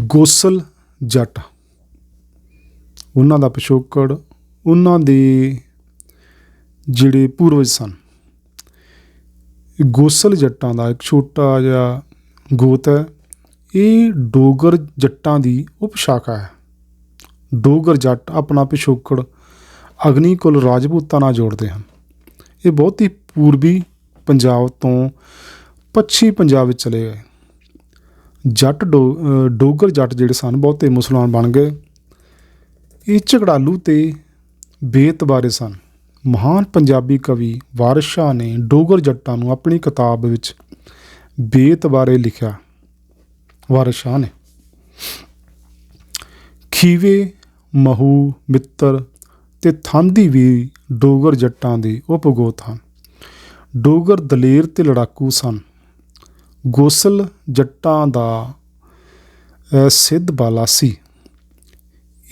ਗੋਸਲ ਜੱਟ। ਉਹਨਾਂ ਦਾ ਪਿਛੋਕੜ ਉਹਨਾਂ ਦੇ ਜਿਹੜੇ ਪੂਰਵਜ ਸਨ। ਗੋਸਲ ਜੱਟਾਂ ਦਾ ਇੱਕ ਛੋਟਾ ਜਿਹਾ ਗੋਤ ਹੈ। ਇਹ ਡੋਗਰ ਜੱਟਾਂ ਦੀ ਉਪਸ਼ਾਖਾ ਹੈ। ਡੋਗਰ ਜੱਟ ਆਪਣਾ ਪਿਛੋਕੜ ਅਗਨੀ ਕੁਲ ਰਾਜਪੂਤਾਂ ਨਾਲ ਜੋੜਦੇ ਹਨ। ਇਹ ਬਹੁਤ ਹੀ ਪੂਰਬੀ ਪੰਜਾਬ ਤੋਂ ਪੱਛਮੀ ਪੰਜਾਬ ਵਿੱਚ ਚਲੇ ਗਏ। ਜੱਟ ਡੋ ਡੋਗਰ ਜੱਟ ਜਿਹੜੇ ਸਨ, ਬਹੁਤੇ ਮੁਸਲਮਾਨ ਬਣ ਗਏ। ਇਹ ਝਗੜਾਲੂ ਤੇ ਬੇਤਬਾਰੇ ਸਨ। ਮਹਾਨ ਪੰਜਾਬੀ ਕਵੀ ਵਾਰਿਸ ਸ਼ਾਹ ਨੇ ਡੋਗਰ ਜੱਟਾਂ ਨੂੰ ਆਪਣੀ ਕਿਤਾਬ ਵਿੱਚ ਬੇਤਬਾਰੇ ਲਿਖਿਆ। ਵਾਰਿਸ ਸ਼ਾਹ ਨੇ। ਖੀਵੇ, ਮਹੂ, ਮਿੱਤਰ ਤੇ ਥਾਂਦੀ ਵੀ ਡੋਗਰ ਜੱਟਾਂ ਦੇ ਉਪਗੋਤ ਹਨ। ਡੋਗਰ ਦਲੇਰ ਤੇ ਲੜਾਕੂ ਸਨ। ਗੋਸਲ ਜੱਟਾਂ ਦਾ ਸਿੱਧ ਬਾਲਾ ਸੀ।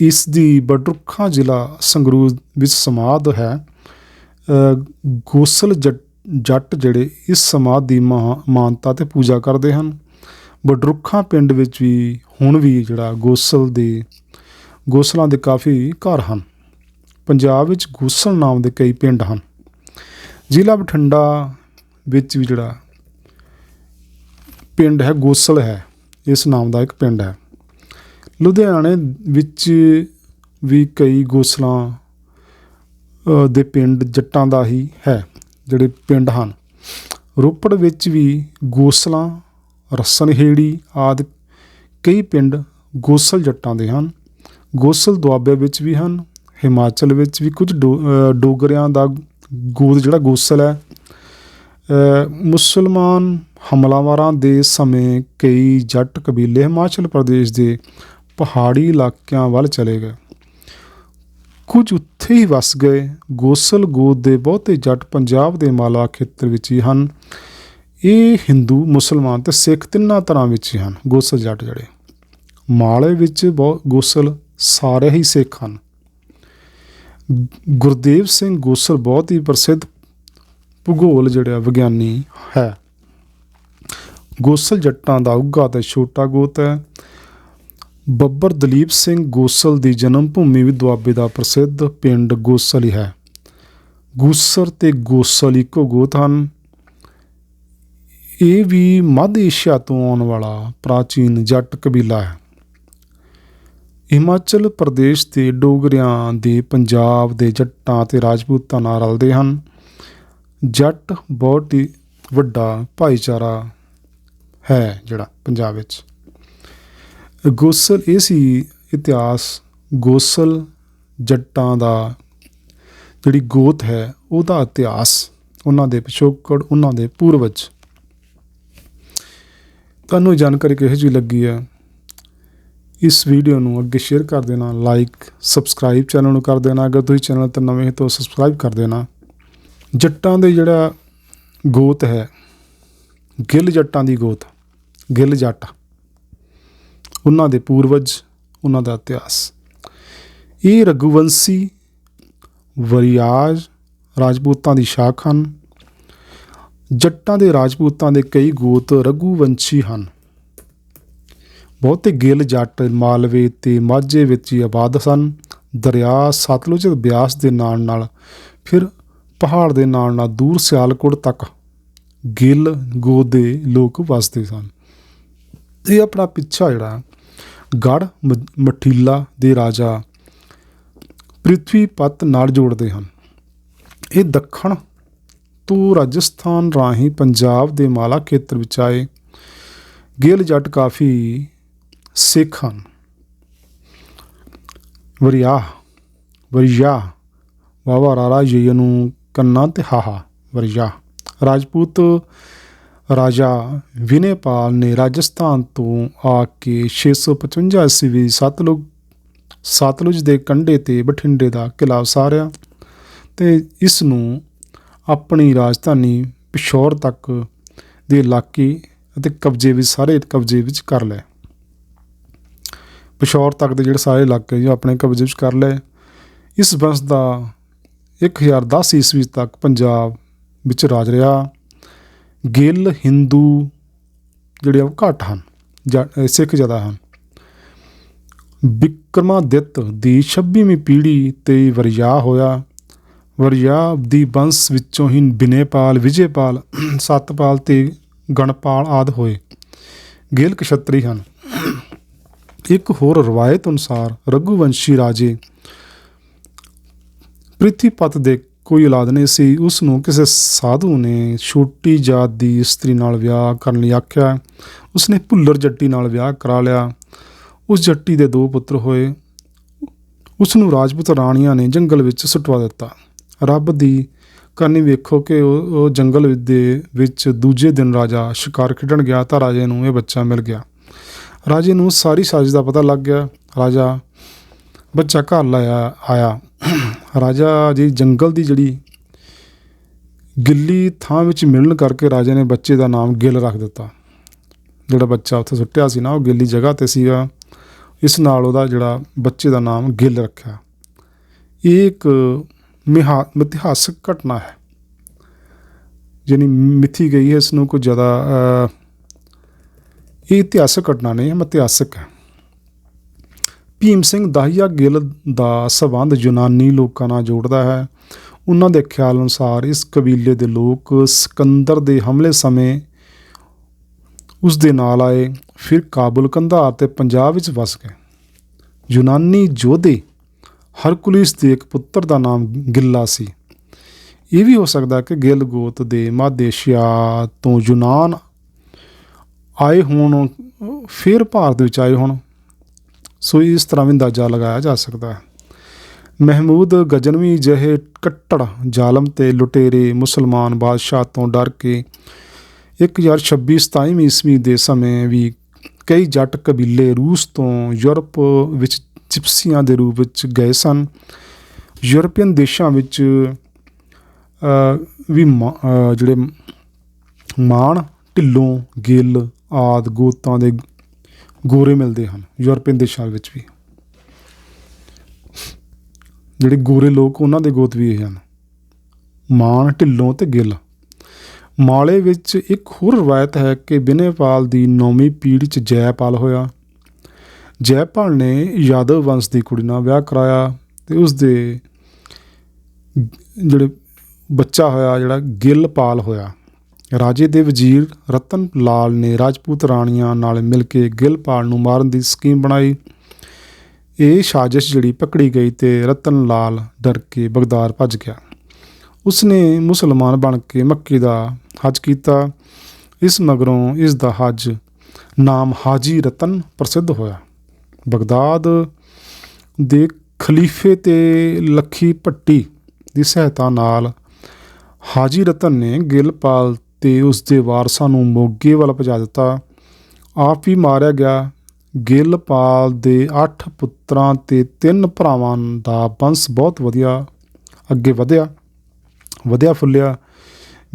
ਇਸ ਦੀ ਬਡਰੁੱਖਾਂ ਜ਼ਿਲ੍ਹਾ ਸੰਗਰੂਰ ਵਿੱਚ ਸਮਾਧ ਹੈ। ਗੋਸਲ ਜੱਟ ਜੱਟ ਜਿਹੜੇ ਇਸ ਸਮਾਧ ਦੀ ਮਹਾ- ਮਾਨਤਾ ਤੇ ਪੂਜਾ ਕਰਦੇ ਹਨ। ਬਡਰੁੱਖਾਂ ਪਿੰਡ ਵਿੱਚ ਵੀ ਹੁਣ ਵੀ ਜਿਹੜਾ ਗੋਸਲ ਦੇ, ਗੋਸਲਾਂ ਦੇ ਕਾਫੀ ਘਰ ਹਨ। ਪੰਜਾਬ ਵਿੱਚ ਗੋਸਲ ਨਾਮ ਦੇ ਕਈ ਪਿੰਡ ਹਨ। ਜ਼ਿਲ੍ਹਾ ਬਠਿੰਡਾ ਵਿੱਚ ਵੀ ਜਿਹੜਾ ਪਿੰਡ ਹੈ, ਗੋਸਲ ਹੈ। ਇਸ ਨਾਮ ਦਾ ਇੱਕ ਪਿੰਡ ਹੈ। ਲੁਧਿਆਣੇ ਵਿੱਚ ਵੀ ਕਈ ਗੋਸਲਾਂ ਦੇ ਪਿੰਡ ਜੱਟਾਂ ਦਾ ਹੀ ਹੈ, ਜਿਹੜੇ ਪਿੰਡ ਹਨ। ਰੋਪੜ ਵਿੱਚ ਵੀ ਗੋਸਲਾਂ ਰਸਨਹੇੜੀ ਆਦਿ ਕਈ ਪਿੰਡ ਗੋਸਲ ਜੱਟਾਂ ਦੇ ਹਨ। ਗੋਸਲ ਦੁਆਬੇ ਵਿੱਚ ਵੀ ਹਨ, ਹਿਮਾਚਲ ਵਿੱਚ ਵੀ ਕੁਝ ਡੋ- ਡੋਗਰਿਆਂ ਦਾ ਗੋਦ ਜਿਹੜਾ ਗੋਸਲ ਹੈ ਮੁਸਲਮਾਨ ਹਮਲਾਵਰਾਂ ਦੇ ਸਮੇਂ ਕਈ ਜੱਟ ਕਬੀਲੇ ਹਿਮਾਚਲ ਪ੍ਰਦੇਸ਼ ਦੇ ਪਹਾੜੀ ਇਲਾਕਿਆਂ ਵੱਲ ਚਲੇ ਗਏ। ਕੁਝ ਉੱਥੇ ਹੀ ਵਸ ਗਏ। ਗੋਸਲ ਗੋਦ ਦੇ ਬਹੁਤੇ ਜੱਟ ਪੰਜਾਬ ਦੇ ਮਾਲਾ ਖੇਤਰ ਵਿੱਚ ਹੀ ਹਨ। ਇਹ ਹਿੰਦੂ, ਮੁਸਲਮਾਨ ਤੇ ਸਿੱਖ ਤਿੰਨਾਂ ਤਰ੍ਹਾਂ ਵਿੱਚ ਹੀ ਹਨ, ਗੋਸਲ ਜੱਟ ਜਿਹੜੇ। ਮਾਲੇ ਵਿੱਚ ਬਹੁਤ ਗੋਸਲ ਸਾਰੇ ਹੀ ਸਿੱਖ ਹਨ। ਗੁਰਦੇਵ ਸਿੰਘ ਗੋਸਲ ਬਹੁਤ ਹੀ ਪ੍ਰਸਿੱਧ ਭੂਗੋਲ ਜਿਹੜਾ ਵਿਗਿਆਨੀ ਹੈ। ਗੋਸਲ ਜੱਟਾਂ ਦਾ ਉੱਘਾ ਤੇ ਛੋਟਾ ਗੋਤ ਹੈ। ਬੱਬਰ ਦਲੀਪ ਸਿੰਘ ਗੋਸਲ ਦੀ ਜਨਮ ਭੂਮੀ ਵੀ ਦੁਆਬੇ ਦਾ ਪ੍ਰਸਿੱਧ ਪਿੰਡ ਗੋਸਲ ਹੀ ਹੈ। ਗੂਸਰ ਤੇ ਗੋਸਲ ਇੱਕੋ ਗੋਤ ਹਨ। ਇਹ ਵੀ ਮੱਧ ਏਸ਼ੀਆ ਤੋਂ ਆਉਣ ਵਾਲਾ ਪ੍ਰਾਚੀਨ ਜੱਟ ਕਬੀਲਾ ਹੈ। ਹਿਮਾਚਲ ਪ੍ਰਦੇਸ਼ ਦੇ ਡੋਗਰਿਆਂ ਦੇ ਪੰਜਾਬ ਦੇ ਜੱਟਾਂ ਤੇ ਰਾਜਪੂਤਾਂ ਨਾਲ ਰਲਦੇ ਹਨ। ਜੱਟ ਬਹੁਤ ਹੀ ਵੱਡਾ ਭਾਈਚਾਰਾ ਹੈ ਜਿਹੜਾ ਪੰਜਾਬ ਵਿੱਚ। ਗੋਸਲ, ਇਹ ਸੀ ਇਤਿਹਾਸ ਗੋਸਲ ਜੱਟਾਂ ਦਾ ਜਿਹੜੀ ਗੋਤ ਹੈ, ਉਹਦਾ ਇਤਿਹਾਸ ਉਹਨਾਂ ਦੇ ਪਿਛੋਕੜ, ਉਹਨਾਂ ਦੇ ਪੂਰਵਜ। ਤੁਹਾਨੂੰ ਜਾਣਕਾਰੀ ਕਿਹੋ ਜਿਹੀ ਲੱਗੀ ਹੈ? ਇਸ ਵੀਡੀਓ ਨੂੰ ਅੱਗੇ ਸ਼ੇਅਰ ਕਰ ਦੇਣਾ ਲਾਈਕ ਸਬਸਕ੍ਰਾਈਬ ਚੈਨਲ ਨੂੰ ਕਰ ਦੇਣਾ, ਅਗਰ ਤੁਸੀਂ ਚੈਨਲ ਤੇ ਨਵੇਂ ਹੋ ਤਾਂ ਸਬਸਕ੍ਰਾਈਬ ਕਰ ਦੇਣਾ। ਜੱਟਾਂ ਦੇ ਜਿਹੜਾ ਗੋਤ ਹੈ, ਗਿੱਲ ਜੱਟਾਂ ਦੀ ਗੋਤ। ਗਿੱਲ ਜੱਟ। ਉਹਨਾਂ ਦੇ ਪੂਰਵਜ, ਉਹਨਾਂ ਦਾ ਇਤਿਹਾਸ। ਇਹ ਰਘੁਵੰਸ਼ੀ, ਵਰਿਆਜ ਰਾਜਪੂਤਾਂ ਦੀ ਸ਼ਾਖ ਹਨ। ਜੱਟਾਂ ਦੇ ਰਾਜਪੂਤਾਂ ਦੇ ਕਈ ਗੋਤ ਰਘੁਵੰਸ਼ੀ ਹਨ। ਬਹੁਤੇ ਗਿੱਲ ਜੱਟ ਮਾਲਵੇ ਤੇ ਮਾਝੇ ਵਿੱਚ ਹੀ ਆਬਾਦ ਸਨ। ਦਰਿਆ ਸਤਲੁਜ ਬਿਆਸ ਦੇ ਨਾਲ ਨਾਲ, ਫਿਰ ਪਹਾੜ ਦੇ ਨਾਲ ਨਾਲ ਦੂਰ ਸਿਆਲਕੋਟ ਤੱਕ ਗਿੱਲ ਗੋਤ ਦੇ ਲੋਕ ਵਸਦੇ ਸਨ। ਇਹ ਆਪਣਾ ਪਿੱਛਾ ਜਿਹੜਾ ਗੜ ਮਠੀਲਾ ਦੇ ਰਾਜਾ ਪ੍ਰਿਥਵੀ ਪ੍ਰਿਥਵੀਪਤ ਨਾਲ ਜੋੜਦੇ ਹਨ। ਇਹ ਦੱਖਣ ਤੋਂ ਰਾਜਸਥਾਨ ਰਾਹੀਂ ਪੰਜਾਬ ਦੇ ਮਾਲਾ ਖੇਤਰ ਵਿੱਚ ਆਏ ਗਿੱਲ ਜੱਟ ਕਾਫੀ ਸਿੱਖ ਹਨ। ਵਰਿਆ ਵਰਿਆ ਵਾਵਾ ਰਾਰਾ ਜੀ ਨੂੰ ਕੰਨਾ ਤੇ ਹਾਹਾ ਵਰਿਆ ਰਾਜਪੂਤ ਰਾਜਾ ਵਿਨੇਪਾਲ ਨੇ ਰਾਜਸਥਾਨ ਤੋਂ ਆ ਕੇ 655 ਈਸਵੀ ਸਤਲੁਜ ਸਤਲੁਜ ਦੇ ਕੰਢੇ ਤੇ ਬਠਿੰਡੇ ਦਾ ਕਿਲਾ ਸਾਰਿਆ ਤੇ ਇਸ ਨੂੰ ਆਪਣੀ ਰਾਜਧਾਨੀ ਪਿਸ਼ੌਰ ਤੱਕ ਦੇ ਇਲਾਕੇ ਅਤੇ ਕਬਜ਼ੇ ਵਿੱਚ, ਸਾਰੇ ਕਬਜ਼ੇ ਵਿੱਚ ਕਰ ਲਏ। ਪਿਸ਼ੌਰ ਤੱਕ ਦੇ ਜਿਹੜੇ ਸਾਰੇ ਇਲਾਕੇ ਜੋ ਆਪਣੇ ਕਬਜ਼ੇ ਵਿੱਚ ਕਰ ਲਏ। ਇਸ ਵੰਸ਼ ਦਾ 1010 ਈਸਵੀ ਤੱਕ ਪੰਜਾਬ ਵਿੱਚ ਰਾਜ ਰਿਹਾ। ਗਿੱਲ, ਹਿੰਦੂ ਜਿਹੜੇ ਉਹ ਘੱਟ ਹਨ, ਜਾ- ਸਿੱਖ ਜ਼ਿਆਦਾ ਹਨ। ਵਿਕਰਮਾਦਿੱਤ ਦੀ 26ਵੀਂ ਪੀੜ੍ਹੀ ਤੇ ਵਰਜਾ ਹੋਇਆ। ਵਰਜਾ ਦੀ ਬੰਸ ਵਿੱਚੋਂ ਹੀ ਬਿਨੇਪਾਲ, ਵਿਜੇਪਾਲ, ਸਤਪਾਲ ਤੇ ਗਣਪਾਲ ਆਦ ਹੋਏ। ਗਿੱਲ ਕਸ਼ਤਰੀ ਹਨ। ਇੱਕ ਹੋਰ ਰਵਾਇਤ ਅਨੁਸਾਰ ਰਘੁਵੰਸ਼ੀ ਰਾਜੇ ਪ੍ਰਿਥੀਪਤ ਦੇ ਕੋਈ ਔਲਾਦ ਨਹੀਂ ਸੀ। ਉਸ ਨੂੰ ਕਿਸੇ ਸਾਧੂ ਨੇ ਛੋਟੀ ਜਾਤ ਦੀ ਇਸਤਰੀ ਨਾਲ ਵਿਆਹ ਕਰਨ ਲਈ ਆਖਿਆ। ਉਸਨੇ ਭੁੱਲਰ ਜੱਟੀ ਨਾਲ ਵਿਆਹ ਕਰਾ ਲਿਆ। ਉਸ ਜੱਟੀ ਦੇ ਦੋ ਪੁੱਤਰ ਹੋਏ। ਉਸ ਨੂੰ ਰਾਜਪੂਤ ਰਾਣੀਆਂ ਨੇ ਜੰਗਲ ਵਿੱਚ ਸੁੱਟਵਾ ਦਿੱਤਾ। ਰੱਬ ਦੀ ਕਰਨੀ ਵੇਖੋ ਕਿ ਉਹ ਜੰਗਲ ਦੇ ਵਿੱਚ ਦੂਜੇ ਦਿਨ ਰਾਜਾ ਸ਼ਿਕਾਰ ਖੇਡਣ ਗਿਆ ਤਾਂ ਰਾਜੇ ਨੂੰ ਇਹ ਬੱਚਾ ਮਿਲ ਗਿਆ। ਰਾਜੇ ਨੂੰ ਸਾਰੀ ਸਾਜ਼ਿਸ਼ ਦਾ ਪਤਾ ਲੱਗ ਗਿਆ। ਰਾਜਾ ਬੱਚਾ ਘਰ ਲਾਇਆ ਆਇਆ। ਰਾਜਾ ਜੀ ਜੰਗਲ ਦੀ ਜਿਹੜੀ ਗਿੱਲੀ ਥਾਂ ਵਿੱਚ ਮਿਲਣ ਕਰਕੇ ਰਾਜੇ ਨੇ ਬੱਚੇ ਦਾ ਨਾਮ ਗਿੱਲ ਰੱਖ ਦਿੱਤਾ। ਜਿਹੜਾ ਬੱਚਾ ਉੱਥੇ ਸੁੱਟਿਆ ਸੀ ਨਾ, ਉਹ ਗਿੱਲੀ ਜਗ੍ਹਾ ਤੇ ਸੀਗਾ। ਇਸ ਨਾਲ ਉਹਦਾ ਜਿਹੜਾ ਬੱਚੇ ਦਾ ਨਾਮ ਗਿੱਲ ਰੱਖਿਆ। ਇਹ ਇੱਕ ਮਿਹਾ, ਮਿਥਿਹਾਸਕ ਘਟਨਾ ਹੈ। ਜਿਹਨੀ ਮਿੱਥੀ ਗਈ ਹੈ, ਇਸ ਨੂੰ ਕੋਈ ਜ਼ਿਆਦਾ ਇਹ ਇਤਿਹਾਸਕ ਘਟਨਾ ਨਹੀਂ ਹੈ ਮਿਥਿਹਾਸਕ ਹੈ। ਭੀਮ ਸਿੰਘ ਦਾਹੀਆ ਗਿੱਲ ਦਾ ਸਬੰਧ ਯੂਨਾਨੀ ਲੋਕਾਂ ਨਾਲ ਜੋੜਦਾ ਹੈ। ਉਹਨਾਂ ਦੇ ਖਿਆਲ ਅਨੁਸਾਰ ਇਸ ਕਬੀਲੇ ਦੇ ਲੋਕ ਸਿਕੰਦਰ ਦੇ ਹਮਲੇ ਸਮੇਂ ਉਸ ਦੇ ਨਾਲ ਆਏ, ਫਿਰ ਕਾਬੁਲ ਕੰਧਾਰ ਤੇ ਪੰਜਾਬ ਵਿੱਚ ਵਸ ਗਏ। ਯੂਨਾਨੀ ਯੋਧੇ ਹਰਕੁਲਿਸ ਦੇ ਇੱਕ ਪੁੱਤਰ ਦਾ ਨਾਮ ਗਿੱਲਾ ਸੀ। ਇਹ ਵੀ ਹੋ ਸਕਦਾ ਕਿ ਗਿੱਲ ਗੋਤ ਦੇ ਮੱਧ ਏਸ਼ੀਆ ਤੋਂ ਯੂਨਾਨ ਆਏ ਹੋਣ, ਫਿਰ ਭਾਰਤ ਵਿੱਚ ਆਏ ਹੋਣ। ਸੋ ਇਸ ਤਰ੍ਹਾਂ ਵੀ ਅੰਦਾਜ਼ਾ ਲਗਾਇਆ ਜਾ ਸਕਦਾ ਹੈ। ਮਹਿਮੂਦ ਗਜਨਵੀ ਜਿਹੇ ਕੱਟੜ ਜ਼ਾਲਮ ਤੇ ਲੁਟੇਰੇ ਮੁਸਲਮਾਨ ਬਾਦਸ਼ਾਹ ਤੋਂ ਡਰ ਕੇ 1026 27 ਈਸਵੀ ਦੇ ਸਮੇਂ ਵੀ ਕਈ ਜੱਟ ਕਬੀਲੇ ਰੂਸ ਤੋਂ ਯੂਰਪ ਵਿੱਚ ਜਿਪਸੀਆਂ ਦੇ ਰੂਪ ਵਿੱਚ ਗਏ ਸਨ। ਯੂਰਪੀਅਨ ਦੇਸ਼ਾਂ ਵਿੱਚ ਵੀ ਮਾ- ਜਿਹੜੇ ਮਾਣ, ਢਿੱਲੋਂ, ਗਿੱਲ ਆਦ ਗੋਤਾਂ ਦੇ ਗੋਰੇ ਮਿਲਦੇ ਹਨ, ਯੂਰਪੀਅਨ ਦੇਸ਼ਾਂ ਵਿੱਚ ਵੀ। ਜਿਹੜੇ ਗੋਰੇ ਲੋਕ, ਉਹਨਾਂ ਦੇ ਗੋਤ ਵੀ ਇਹ ਹਨ। ਮਾਣ, ਢਿੱਲੋਂ ਤੇ ਗਿੱਲ। ਮਾਲੇ ਵਿੱਚ ਇੱਕ ਹੋਰ ਰਵਾਇਤ ਹੈ ਕਿ ਬਿਨੇਪਾਲ ਦੀ ਨੌਵੀਂ ਪੀੜ੍ਹੀ 'ਚ ਜੈਪਾਲ ਹੋਇਆ। ਜੈਪਾਲ ਨੇ ਯਾਦਵ ਵੰਸ਼ ਦੀ ਕੁੜੀ ਨਾਲ ਵਿਆਹ ਕਰਾਇਆ ਤੇ ਉਸ ਦੇ ਜਿਹੜੇ ਬੱਚਾ ਹੋਇਆ, ਜਿਹੜਾ ਗਿੱਲਪਾਲ ਹੋਇਆ। ਰਾਜੇ ਦੇ ਵਜ਼ੀਰ ਰਤਨ ਲਾਲ ਨੇ ਰਾਜਪੂਤ ਰਾਣੀਆਂ ਨਾਲ ਮਿਲ ਕੇ ਗਿੱਲਪਾਲ ਨੂੰ ਮਾਰਨ ਦੀ ਸਕੀਮ ਬਣਾਈ। ਇਹ ਸਾਜ਼ਿਸ਼ ਜਿਹੜੀ ਪਕੜੀ ਗਈ ਤੇ ਰਤਨ ਲਾਲ ਡਰ ਕੇ ਬਗਦਾਦ ਭੱਜ ਗਿਆ। ਉਸਨੇ ਮੁਸਲਮਾਨ ਬਣ ਕੇ ਮੱਕੇ ਦਾ ਹਜ ਕੀਤਾ। ਇਸ ਮਗਰੋਂ ਇਸ ਦਾ ਹਜ ਨਾਮ ਹਾਜੀ ਰਤਨ ਪ੍ਰਸਿੱਧ ਹੋਇਆ। ਬਗਦਾਦ ਦੇ ਖਲੀਫੇ ਤੇ ਲੱਖੀ ਭੱਟੀ ਦੀ ਸਹਾਇਤਾ ਨਾਲ ਹਾਜੀ ਰਤਨ ਨੇ ਗਿਲਪਾਲ ਤੇ ਉਸ ਦੇ ਵਾਰਸਾਂ ਨੂੰ ਮੋਗੇ ਵੱਲ ਪਹੁੰਚਾ ਦਿੱਤਾ। ਆਪ ਵੀ ਮਾਰਿਆ ਗਿਆ। ਗਿਲਪਾਲ ਦੇ 8 ਪੁੱਤਰਾਂ ਤੇ ਤਿੰਨ ਭਰਾਵਾਂ ਦਾ ਬੰਸ ਬਹੁਤ ਵਧੀਆ। ਅੱਗੇ ਵਧਿਆ। ਵਧਿਆ ਫੁੱਲਿਆ।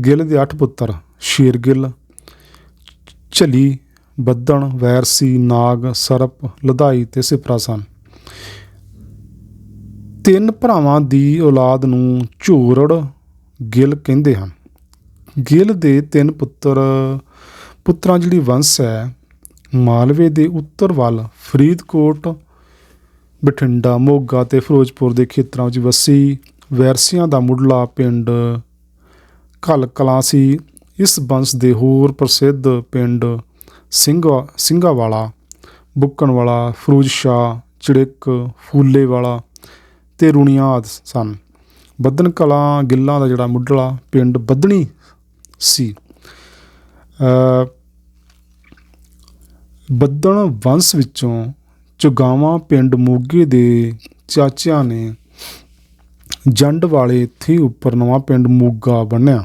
ਗਿੱਲ ਦੇ 8 ਪੁੱਤਰ, ਸ਼ੇਰ ਗਿੱਲ, ਝਲੀ, ਬੱਦਣ, ਵੈਰਸੀ, ਨਾਗ, ਸਰਪ ਲਧਾਈ ਤੇ ਸਿਪਰਾ ਸਨ। ਤਿੰਨ ਭਰਾਵਾਂ ਦੀ ਔਲਾਦ ਨੂੰ ਝੋਰੜ ਗਿੱਲ ਕਹਿੰਦੇ ਹਨ। ਗਿੱਲ ਦੇ ਤਿੰਨ ਪੁੱਤਰ, ਪੁੱਤਰਾਂ ਜਿਹੜੀ ਵੰਸ਼ ਹੈ, ਮਾਲਵੇ ਦੇ ਉੱਤਰ ਵੱਲ ਫਰੀਦਕੋਟ, ਬਠਿੰਡਾ, ਮੋਗਾ ਤੇ ਫਿਰੋਜ਼ਪੁਰ ਦੇ ਖੇਤਰਾਂ ਵਿੱਚ ਵਸੀ, ਵੈਰਸੀਆਂ ਦਾ ਮੁੱਢਲਾ ਪਿੰਡ ਘਲ ਕਲਾਂ ਸੀ। ਇਸ ਵੰਸ਼ ਦੇ ਹੋਰ ਪ੍ਰਸਿੱਧ ਪਿੰਡ ਸਿੰਘਾ ਬੁੱਕਣ ਵਾਲਾ ਫਿਰੋਜ਼ ਸ਼ਾਹ ਚੜਿੱਕ ਫੂਲੇ ਵਾਲਾ ਤੇ ਰੁਣੀਆਂ ਆਦਿ ਸਨ। ਬੱਦਨ ਕਲਾਂ ਗਿੱਲਾਂ ਦਾ ਜਿਹੜਾ ਮੁੱਢਲਾ ਪਿੰਡ ਬੱਦਣੀ ਸੀ। ਬੱਦਣ ਵੰਸ਼ ਵਿੱਚੋਂ ਚੁਗਾਵਾਂ ਪਿੰਡ ਮੋਗੇ ਦੇ ਚਾਚਿਆਂ ਨੇ ਜੰਡ ਵਾਲੇ ਥੀ ਉੱਪਰ ਨਵਾਂ ਪਿੰਡ ਮੋਗਾ ਬਣਿਆ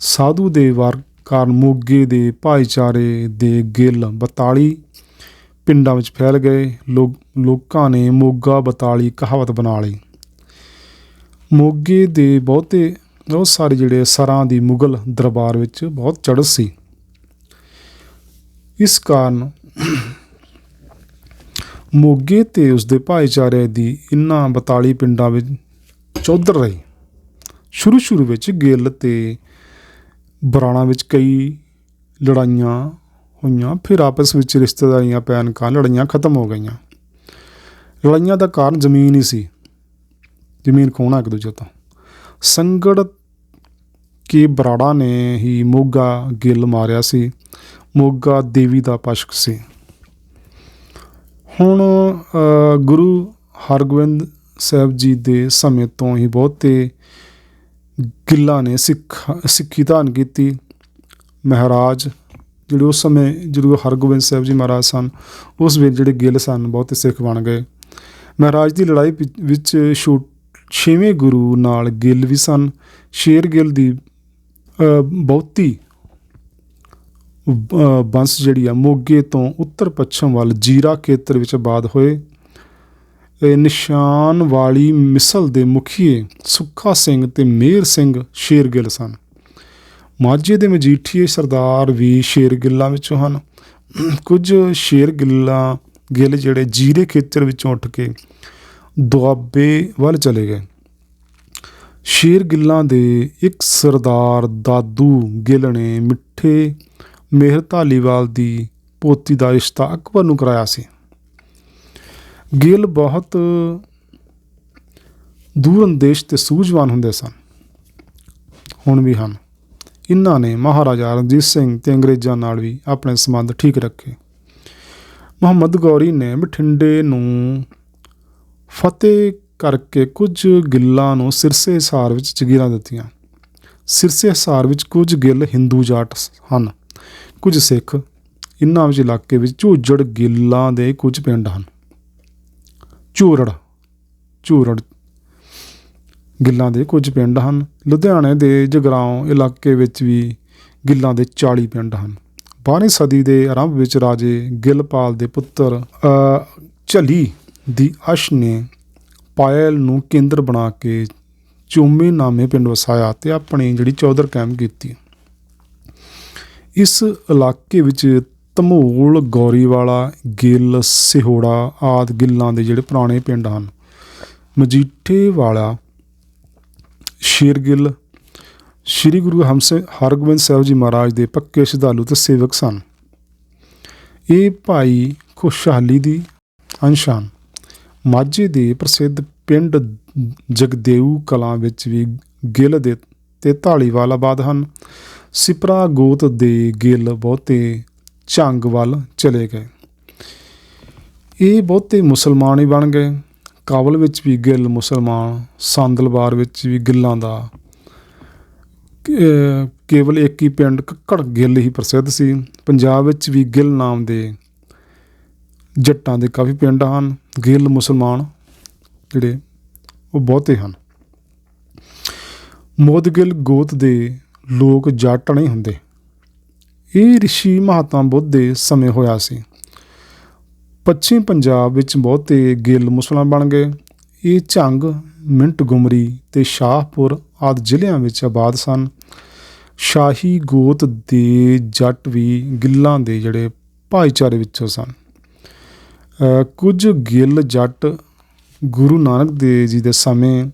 ਸਾਧੂ ਦੇ ਵਾਰ ਕਾਰਨ ਮੋਗੇ ਦੇ ਭਾਈਚਾਰੇ ਦੇ ਗਿੱਲ 42 ਪਿੰਡਾਂ ਵਿੱਚ ਫੈਲ ਗਏ। ਲੋਕਾਂ ਨੇ ਮੋਗਾ 42 ਕਹਾਵਤ ਬਣਾ ਲਈ। ਮੋਗੇ ਦੇ ਬਹੁਤੇ ਬਹੁਤ ਸਾਰੇ ਜਿਹੜੇ ਸਰਾਂ ਦੀ ਮੁਗਲ ਦਰਬਾਰ ਵਿੱਚ ਬਹੁਤ ਚੜ੍ਹ ਸੀ। ਇਸ ਕਾਰਨ ਮੋਗੇ ਤੇ ਉਸਦੇ ਭਾਈਚਾਰੇ ਦੀ ਇਨ੍ਹਾਂ 42 ਪਿੰਡਾਂ ਵਿੱਚ ਚੌਧਰ ਰਹੀ। ਸ਼ੁਰੂ ਸ਼ੁਰੂ ਵਿੱਚ ਗਿੱਲ ਤੇ ਬਰਾਣਾ ਵਿੱਚ ਕਈ ਲੜਾਈਆਂ ਹੋਈਆਂ, ਫਿਰ ਆਪਸ ਵਿੱਚ ਰਿਸ਼ਤੇਦਾਰੀਆਂ ਪੈਣ ਕਾਰਨ ਲੜਾਈਆਂ ਖਤਮ ਹੋ ਗਈਆਂ। ਲੜਾਈਆਂ ਦਾ ਕਾਰਨ ਜ਼ਮੀਨ ਹੀ ਸੀ। ਜ਼ਮੀਨ ਖੋਣਾ ਇੱਕ ਦੂਜੇ ਤੋਂ? ਸੰਗੜ ਕਿ ਬਰਾੜਾ ਨੇ ਹੀ ਮੋਗਾ ਗਿੱਲ ਮਾਰਿਆ ਸੀ। ਮੋਗਾ ਦੇਵੀ ਦਾ ਪਸ਼ਕ ਸੀ। ਹੁਣ ਗੁਰੂ ਹਰਗੋਬਿੰਦ ਸਾਹਿਬ ਜੀ ਦੇ ਸਮੇਂ ਤੋਂ ਹੀ ਬਹੁਤੇ ਗਿੱਲਾਂ ਨੇ ਸਿੱਖ, ਸਿੱਖੀ ਧਾਰਨ ਕੀਤੀ। ਮਹਾਰਾਜ ਜਿਹੜੇ ਉਸ ਸਮੇਂ ਜਿਹੜੇ ਹਰਗੋਬਿੰਦ ਸਾਹਿਬ ਜੀ ਮਹਾਰਾਜ ਸਨ, ਉਸ ਵੇਲੇ ਜਿਹੜੇ ਗਿੱਲ ਸਨ, ਬਹੁਤੇ ਸਿੱਖ ਬਣ ਗਏ। ਮਹਾਰਾਜ ਦੀ ਲੜਾਈ ਵਿਚ- ਵਿੱਚ ਛੋ- ਛੇਵੇਂ ਗੁਰੂ ਨਾਲ ਗਿੱਲ ਵੀ ਸਨ। ਸ਼ੇਰ ਗਿੱਲ ਦੀ ਬਹੁਤੀ ਅ, ਬੰਸ ਜਿਹੜੀ ਆ ਮੋਗੇ ਤੋਂ ਉੱਤਰ ਪੱਛਮ ਵੱਲ ਜੀਰਾ ਖੇਤਰ ਵਿੱਚ ਆਬਾਦ ਹੋਏ। ਨਿਸ਼ਾਨ ਵਾਲੀ ਮਿਸਲ ਦੇ ਮੁਖੀਏ ਸੁੱਖਾ ਸਿੰਘ ਤੇ ਮੇਰ ਸਿੰਘ ਸ਼ੇਰਗਿੱਲ ਸਨ। ਮਾਝੇ ਦੇ ਮਜੀਠੀਏ ਸਰਦਾਰ ਵੀ ਸ਼ੇਰਗਿੱਲਾਂ ਵਿੱਚੋਂ ਹਨ। ਕੁਝ ਸ਼ੇਰਗਿੱਲਾਂ ਗਿੱਲ ਜਿਹੜੇ ਜੀਰੇ ਖੇਤਰ ਵਿੱਚੋਂ ਉੱਠ ਕੇ ਦੁਆਬੇ ਵੱਲ ਚਲੇ ਗਏ। ਸ਼ੇਰ ਗਿੱਲਾਂ ਦੇ ਇੱਕ ਸਰਦਾਰ ਦਾਦੂ ਗਿੱਲ ਨੇ ਮਿੱਠੇ ਮਿਹਰ ਧਾਲੀਵਾਲ ਦੀ ਪੋਤੀ ਦਾ ਰਿਸ਼ਤਾ ਅਕਬਰ ਨੂੰ ਕਰਾਇਆ ਸੀ। ਗਿੱਲ ਬਹੁਤ ਦੂਰਅੰਦੇਸ਼ ਤੇ ਸੂਝਵਾਨ ਹੁੰਦੇ ਸਨ। ਹੁਣ ਵੀ ਹਨ। ਇਹਨਾਂ ਨੇ ਮਹਾਰਾਜਾ ਰਣਜੀਤ ਸਿੰਘ ਤੇ ਅੰਗਰੇਜ਼ਾਂ ਨਾਲ ਵੀ ਆਪਣੇ ਸੰਬੰਧ ਠੀਕ ਰੱਖੇ। ਮੁਹੰਮਦ ਗੌਰੀ ਨੇ ਬਠਿੰਡੇ ਨੂੰ ਫਤਿਹ ਕਰਕੇ ਕੁਝ ਗਿੱਲਾਂ ਨੂੰ ਸਿਰਸੇ ਹਿਸਾਰ ਵਿੱਚ ਜਗੀਰਾਂ ਦਿੱਤੀਆਂ। ਸਿਰਸੇ ਹਿਸਾਰ ਵਿੱਚ ਕੁਝ ਗਿੱਲ ਹਿੰਦੂ ਜਾਟ ਹਨ। ਕੁਝ ਸਿੱਖ ਇਨ੍ਹਾਂ ਵਿੱਚ ਇਲਾਕੇ ਵਿੱਚ ਝੂਜੜ ਗਿੱਲਾਂ ਦੇ ਕੁਝ ਪਿੰਡ ਹਨ। ਝੂਰੜ ਝੂਰੜ ਗਿੱਲਾਂ ਦੇ ਕੁਝ ਪਿੰਡ ਹਨ। ਲੁਧਿਆਣੇ ਦੇ ਜਗਰਾਉਂ ਇਲਾਕੇ ਵਿੱਚ ਵੀ ਗਿੱਲਾਂ ਦੇ 40 ਪਿੰਡ ਹਨ। 12ਵੀਂ ਸਦੀ ਦੇ ਆਰੰਭ ਵਿੱਚ ਰਾਜੇ ਗਿੱਲਪਾਲ ਦੇ ਪੁੱਤਰ ਝਲੀ ਦੀ ਅਸ਼ ਨੇ ਪਾਇਲ ਨੂੰ ਕੇਂਦਰ ਬਣਾ ਕੇ ਚੋਮੇ ਨਾਮੇ ਪਿੰਡ ਵਸਾਇਆ ਤੇ ਆਪਣੀ ਜਿਹੜੀ ਚੌਧਰ ਕਾਇਮ ਕੀਤੀ। ਇਸ ਇਲਾਕੇ ਵਿੱਚ ਧਮੋਲ, ਗੌਰੀਵਾਲਾ, ਗਿੱਲ, ਸਿਹੋੜਾ ਆਦ ਗਿੱਲਾਂ ਦੇ ਜਿਹੜੇ ਪੁਰਾਣੇ ਪਿੰਡ ਹਨ। ਮਜੀਠੇ ਵਾਲਾ ਸ਼ੇਰਗਿੱਲ, ਸ੍ਰੀ ਗੁਰੂ ਹਮਸੇ ਹਰਗੋਬਿੰਦ ਸਾਹਿਬ ਜੀ ਮਹਾਰਾਜ ਦੇ ਪੱਕੇ ਸ਼ਰਧਾਲੂ ਤੇ ਸੇਵਕ ਸਨ। ਇਹ ਭਾਈ ਖੁਸ਼ਹਾਲੀ ਦੀ ਅੰਸ਼ਾਨ ਮਾਝੇ ਦੇ ਪ੍ਰਸਿੱਧ ਪਿੰਡ ਜਗਦੇਊ ਕਲਾਂ ਵਿੱਚ ਵੀ ਗਿੱਲ ਦੇ ਤੇ ਢਾਲੀਵਾਲ ਆਬਾਦ ਹਨ। ਸਿਪਰਾ ਗੋਤ ਦੇ ਗਿੱਲ ਬਹੁਤੇ ਝੰਗ ਵੱਲ ਚਲੇ ਗਏ। ਇਹ ਬਹੁਤੇ ਮੁਸਲਮਾਨ ਹੀ ਬਣ ਗਏ। ਕਾਬਲ ਵਿੱਚ ਵੀ ਗਿੱਲ ਮੁਸਲਮਾਨ ਸੰਦਲਬਾਰ ਵਿੱਚ ਵੀ ਗਿੱਲਾਂ ਦਾ ਕੇਵਲ ਇੱਕ ਹੀ ਪਿੰਡ ਕੱਕੜ ਗਿੱਲ ਹੀ ਪ੍ਰਸਿੱਧ ਸੀ। ਪੰਜਾਬ ਵਿੱਚ ਵੀ ਗਿੱਲ ਨਾਮ ਦੇ ਜੱਟਾਂ ਦੇ ਕਾਫੀ ਪਿੰਡ ਹਨ, ਗਿੱਲ ਮੁਸਲਮਾਨ ਜਿਹੜੇ ਉਹ ਬਹੁਤੇ ਹਨ। ਮੋਦਗਿਲ ਗੋਤ ਦੇ ਲੋਕ ਜੱਟ ਨਹੀਂ ਹੁੰਦੇ। ਇਹ ਰਿਸ਼ੀ ਮਹਾਤਮਾ ਬੁੱਧ ਦੇ ਸਮੇਂ ਹੋਇਆ ਸੀ। ਪੱਛਮੀ ਪੰਜਾਬ ਵਿੱਚ ਬਹੁਤੇ ਗਿੱਲ ਮੁਸਲਮਾਨ ਬਣ ਗਏ। ਇਹ ਝੰਗ ਮਿੰਟ ਗੁਮਰੀ ਤੇ ਸ਼ਾਹਪੁਰ ਆਦਿ ਜ਼ਿਲ੍ਹਿਆਂ ਵਿੱਚ ਆਬਾਦ ਸਨ। ਸ਼ਾਹੀ ਗੋਤ ਦੇ ਜੱਟ ਵੀ ਗਿੱਲਾਂ ਦੇ ਜਿਹੜੇ ਭਾਈਚਾਰੇ ਵਿੱਚੋਂ ਸਨ। ਕੁਝ ਗਿੱਲ ਜੱਟ ਗੁਰੂ ਨਾਨਕ ਦੇਵ ਜੀ ਦੇ ਸਮੇਂ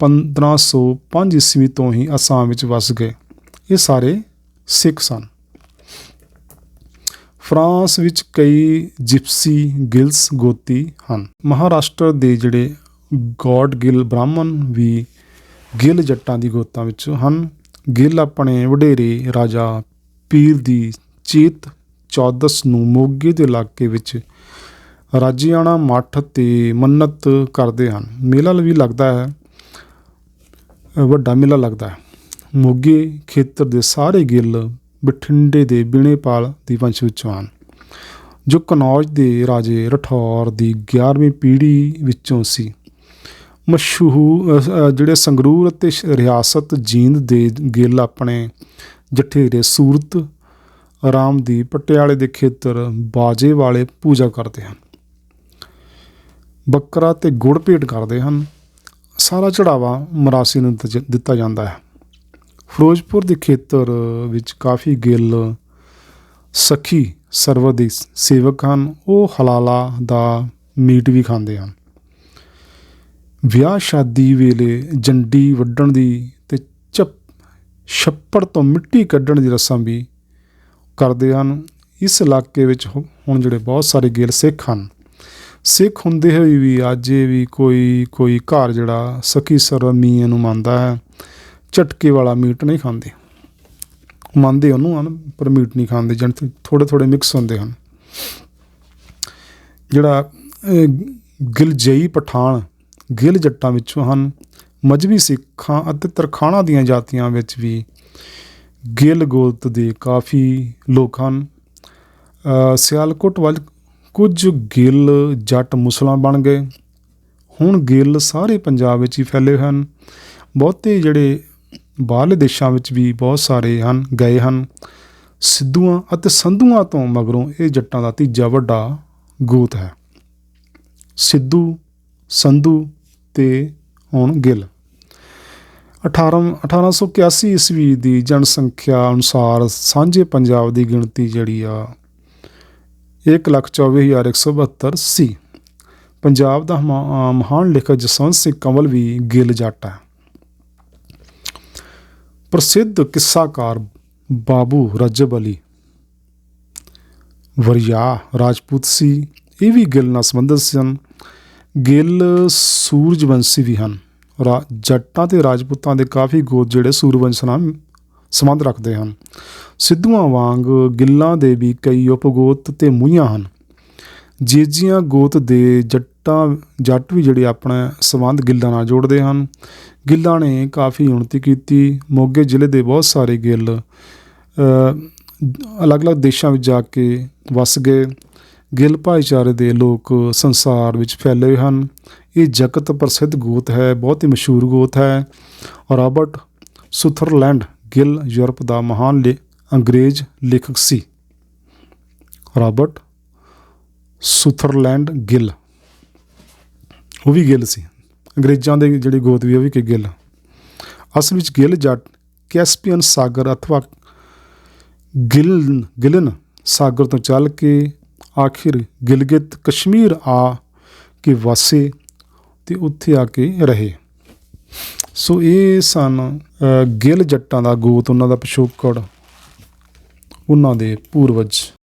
1505 ਈਸਵੀ ਤੋਂ ਹੀ ਅਸਾਮ ਵਿੱਚ ਵਸ ਗਏ। ਇਹ ਸਾਰੇ ਸਿੱਖ ਸਨ। ਫਰਾਂਸ ਵਿੱਚ ਕਈ ਜਿਪਸੀ ਗਿਲਸ ਗੋਤੀ ਹਨ। ਮਹਾਰਾਸ਼ਟਰ ਦੇ ਜਿਹੜੇ ਗੋਡ ਗਿੱਲ ਬ੍ਰਾਹਮਣ ਵੀ ਗਿੱਲ ਜੱਟਾਂ ਦੀ ਗੋਤਾਂ ਵਿੱਚ ਹਨ। ਗਿੱਲ ਆਪਣੇ ਵਡੇਰੇ ਰਾਜਾ ਪੀਰ ਦੀ ਚੇਤ ਚੌਦਸ ਨੂੰ ਮੋਗੇ ਦੇ ਇਲਾਕੇ ਵਿੱਚ ਰਾਜਿਆਣਾ ਮੱਠ ਤੇ ਮੰਨਤ ਕਰਦੇ ਹਨ। ਮੇਲਾ ਵੀ ਲੱਗਦਾ ਹੈ। ਵੱਡਾ ਮੇਲਾ ਲੱਗਦਾ ਹੈ। ਮੋਗੇ ਖੇਤਰ ਦੇ ਸਾਰੇ ਗਿੱਲ ਬਠਿੰਡੇ ਦੇ ਬਿਣੇਪਾਲ ਦੀ ਵੰਸ਼ ਵਿੱਚੋਂ ਹਨ। ਜੋ ਕਨੌਜ ਦੇ ਰਾਜੇ ਰਠੌਰ ਦੀ 11ਵੀਂ ਪੀੜ੍ਹੀ ਵਿੱਚੋਂ ਸੀ। ਮਸ਼ਹੂਰ ਜਿਹੜੇ ਸੰਗਰੂਰ ਅਤੇ ਸ਼- ਰਿਆਸਤ ਜੀਂਦ ਦੇ ਗਿੱਲ ਆਪਣੇ ਜਠੇਰੇ ਸੂਰਤ ਰਾਮ ਦੀ ਪਟਿਆਲੇ ਦੇ ਖੇਤਰ ਬਾਜੇ ਵਾਲੇ ਪੂਜਾ ਕਰਦੇ ਹਨ। ਬੱਕਰਾ ਤੇ ਗੁੜ ਭੇਟ ਕਰਦੇ ਹਨ। ਸਾਰਾ ਚੜਾਵਾ ਮਰਾਸੀ ਨੂੰ ਦਿੱਤਾ ਦਿੱਤਾ ਜਾਂਦਾ ਹੈ। ਫਿਰੋਜ਼ਪੁਰ ਦੇ ਖੇਤਰ ਵਿੱਚ ਕਾਫੀ ਗਿੱਲ ਸਖੀ ਸਰਵਰ ਦੇ ਸੇਵਕ ਹਨ। ਉਹ ਹਲਾਲਾ ਦਾ ਮੀਟ ਵੀ ਖਾਂਦੇ ਹਨ। ਵਿਆਹ ਸ਼ਾਦੀ ਵੇਲੇ ਜੰਡੀ ਵੱਢਣ ਦੀ ਤੇ ਚੱਪ ਛੱਪੜ ਤੋਂ ਮਿੱਟੀ ਕੱਢਣ ਦੀ ਰਸਮ ਵੀ ਕਰਦੇ ਹਨ। ਇਸ ਇਲਾਕੇ ਵਿੱਚ ਹੁਣ ਜਿਹੜੇ ਬਹੁਤ ਸਾਰੇ ਗਿੱਲ ਸਿੱਖ ਹਨ ਸਿੱਖ ਹੁੰਦੇ ਹੋਏ ਵੀ ਅੱਜ ਇਹ ਵੀ ਕੋਈ ਕੋਈ ਘਰ ਜਿਹੜਾ ਸਖੀ ਸਰਮੀਆਂ ਨੂੰ ਮੰਨਦਾ ਹੈ ਝਟਕੇ ਵਾਲਾ ਮੀਟ ਨਹੀਂ ਖਾਂਦੇ। ਮੰਨਦੇ ਉਹਨੂੰ ਹਨ ਪਰ ਮੀਟ ਨਹੀਂ ਖਾਂਦੇ ਜਨ ਥੋੜੇ ਥੋੜੇ ਮਿਕਸ ਹੁੰਦੇ ਹਨ। ਜਿਹੜਾ ਅਹ, ਗਿਲਜਈ ਪਠਾਨ ਗਿੱਲ ਜੱਟਾਂ ਵਿੱਚੋਂ ਹਨ ਮਜਬੀ ਸਿੱਖਾਂ ਅਤੇ ਤਰਖਾਣਾ ਦੀਆਂ ਜਾਤੀਆਂ ਵਿੱਚ ਵੀ ਗਿੱਲ ਗੋਤ ਦੇ ਕਾਫੀ ਲੋਕ ਹਨ। ਸਿਆਲਕੋਟ ਵੱਲ ਕੁਝ ਗਿੱਲ ਜੱਟ ਮੁਸਲਾਂ ਬਣ ਗਏ। ਹੁਣ ਗਿੱਲ ਸਾਰੇ ਪੰਜਾਬ ਵਿੱਚ ਹੀ ਫੈਲੇ ਹਨ। ਬਹੁਤੇ ਜਿਹੜੇ ਬਾਹਰਲੇ ਦੇਸ਼ਾਂ ਵਿੱਚ ਵੀ ਬਹੁਤ ਸਾਰੇ ਹਨ, ਗਏ ਹਨ। ਸਿੱਧੂਆਂ ਅਤੇ ਸੰਧੂਆਂ ਤੋਂ ਮਗਰੋਂ ਇਹ ਜੱਟਾਂ ਦਾ ਤੀਜਾ ਵੱਡਾ ਗੋਤ ਹੈ। ਸਿੱਧੂ, ਸੰਧੂ ਤੇ ਹੁਣ ਗਿੱਲ। 18 1881 ਈਸਵੀ ਦੀ ਜਨਸੰਖਿਆ ਅਨੁਸਾਰ ਸਾਂਝੇ ਪੰਜਾਬ ਦੀ ਗਿਣਤੀ ਜਿਹੜੀ ਆ 124172 ਸੀ ਪੰਜਾਬ ਦਾ ਮਹਾ- ਮਹਾਨ ਲੇਖਕ ਜਸਵੰਤ ਸਿੰਘ ਕੰਵਲ ਵੀ ਗਿੱਲ ਜੱਟ ਹੈ। ਪ੍ਰਸਿੱਧ ਕਿੱਸਾਕਾਰ ਬਾਬੂ ਰਜਬ ਅਲੀ, ਵਰਿਆ ਰਾਜਪੂਤ ਸੀ, ਇਹ ਵੀ ਗਿੱਲ ਨਾਲ ਸੰਬੰਧਿਤ ਸਨ। ਗਿੱਲ ਸੂਰਜਵੰਸ਼ੀ ਵੀ ਹਨ। ਰਾ- ਜੱਟਾਂ ਤੇ ਰਾਜਪੂਤਾਂ ਦੇ ਕਾਫੀ ਗੋਤ ਜਿਹੜੇ ਸੂਰਵੰਸ਼ ਨਾਲ ਸੰਬੰਧ ਰੱਖਦੇ ਹਨ। ਸਿੱਧੂਆਂ ਵਾਂਗ ਗਿੱਲਾਂ ਦੇ ਵੀ ਕਈ ਉਪਗੋਤ ਤੇ ਮੂਹੀਆਂ ਹਨ। ਜੇਜੀਆਂ ਗੋਤ ਦੇ ਜੱਟਾਂ, ਜੱਟ ਵੀ ਜਿਹੜੇ ਆਪਣਾ ਸੰਬੰਧ ਗਿੱਲਾਂ ਨਾਲ ਜੋੜਦੇ ਹਨ। ਗਿੱਲਾਂ ਨੇ ਕਾਫੀ ਉન્નਤੀ ਕੀਤੀ। ਮੋਗੇ ਜ਼ਿਲ੍ਹੇ ਦੇ ਬਹੁਤ ਸਾਰੇ ਗਿੱਲ ਅਲੱਗ-ਅਲੱਗ ਦੇਸ਼ਾਂ ਵਿੱਚ ਜਾ ਕੇ ਵਸ ਗਏ। ਗਿੱਲ ਭਾਈਚਾਰੇ ਦੇ ਲੋਕ ਸੰਸਾਰ ਵਿੱਚ ਫੈਲੇ ਹੋਏ ਹਨ। ਇਹ ਜਗਤ ਪ੍ਰਸਿੱਧ ਗੋਤ ਹੈ, ਬਹੁਤ ਹੀ ਮਸ਼ਹੂਰ ਗੋਤ ਹੈ। ਰਾਬਰਟ ਸੁਥਰਲੈਂਡ ਗਿੱਲ ਯੂਰਪ ਦਾ ਮਹਾਨ ਲੇ- ਅੰਗਰੇਜ਼ ਲੇਖਕ ਸੀ। Robert Sutherland Gill. ਉਹ ਵੀ ਗਿੱਲ ਸੀ। ਅੰਗਰੇਜ਼ਾਂ ਦੇ ਜਿਹੜੀ ਗੋਤ ਵੀ ਉਹ ਵੀ ਕਿ ਗਿੱਲ। ਅਸਲ ਵਿੱਚ ਗਿੱਲ ਜੱਟ ਕੈਸਪੀਅਨ ਸਾਗਰ ਅਥਵਾ ਗਿਲ, ਗਿਲਨ ਸਾਗਰ ਤੋਂ ਚੱਲ ਕੇ ਆਖਿਰ ਗਿਲਗਿਤ ਕਸ਼ਮੀਰ ਆ ਕੇ ਵਸੇ ਤੇ ਉੱਥੇ ਆ ਕੇ ਰਹੇ। ਸੋ ਇਹ ਸਨ ਗਿੱਲ ਜੱਟਾਂ ਦਾ ਗੋਤ ਉਹਨਾਂ ਦਾ ਪਿਛੋਕੜ ਉਹਨਾਂ ਦੇ ਪੂਰਵਜ।